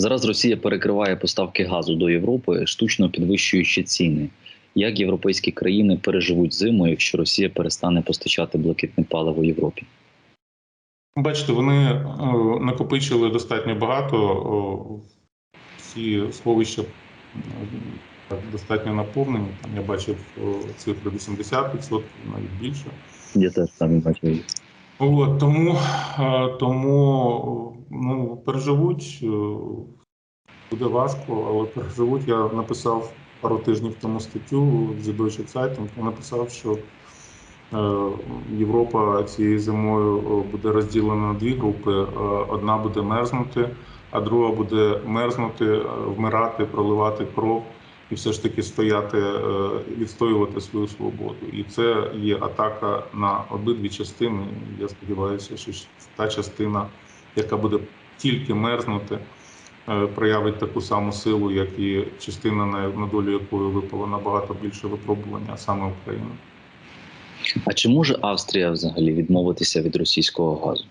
Зараз Росія перекриває поставки газу до Європи, штучно підвищуючи ціни. Як європейські країни переживуть зиму, якщо Росія перестане постачати блакитне паливо Європі? Бачите, вони е, накопичили достатньо багато. Всі сховища е, достатньо наповнені. Я бачив цифри 80%, навіть більше. Я теж там бачив. От, тому, е, тому ну, переживуть, е, буде важко, але переживуть. Я написав пару тижнів тому статтю The Deutsche Zeitung, написав, що е, Європа цією зимою буде розділена на дві групи. Одна буде мерзнути, а друга буде мерзнути, вмирати, проливати кров і все ж таки стояти, е, відстоювати свою свободу. І це є атака на обидві частини. Я сподіваюся, що та частина, яка буде тільки мерзнути, е, проявить таку саму силу, як і частина, на на долю якої випало набагато більше випробування, а саме Україна. А чи може Австрія взагалі відмовитися від російського газу?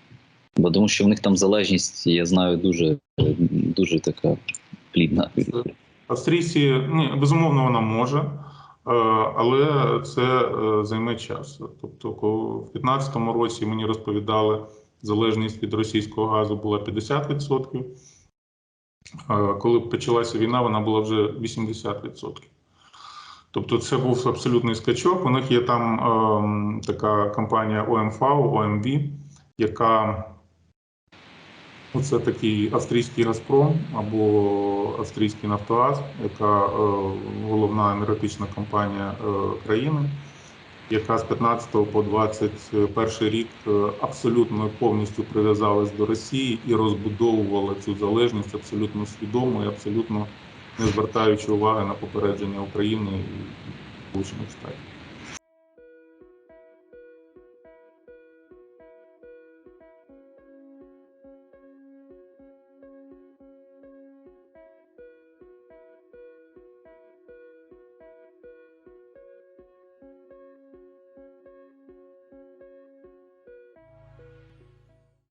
Бо тому, що в них там залежність, я знаю, дуже дуже така плідна. Австрійці ні, безумовно вона може, е, але це е, займе час. Тобто, в 2015 році мені розповідали, залежність від російського газу була 50%. Е, Коли почалася війна, вона була вже 80%. Тобто, це був абсолютний скачок. У них є там ем, така компанія ОМV, ОМВ, яка це такий австрійський Газпром або австрійський Нафтогаз, яка е, головна енергетична компанія е, країни, яка з 15 по 21 рік е, абсолютно повністю прив'язалась до Росії і розбудовувала цю залежність абсолютно свідомо і абсолютно не звертаючи уваги на попередження України і Сполучених Штатів.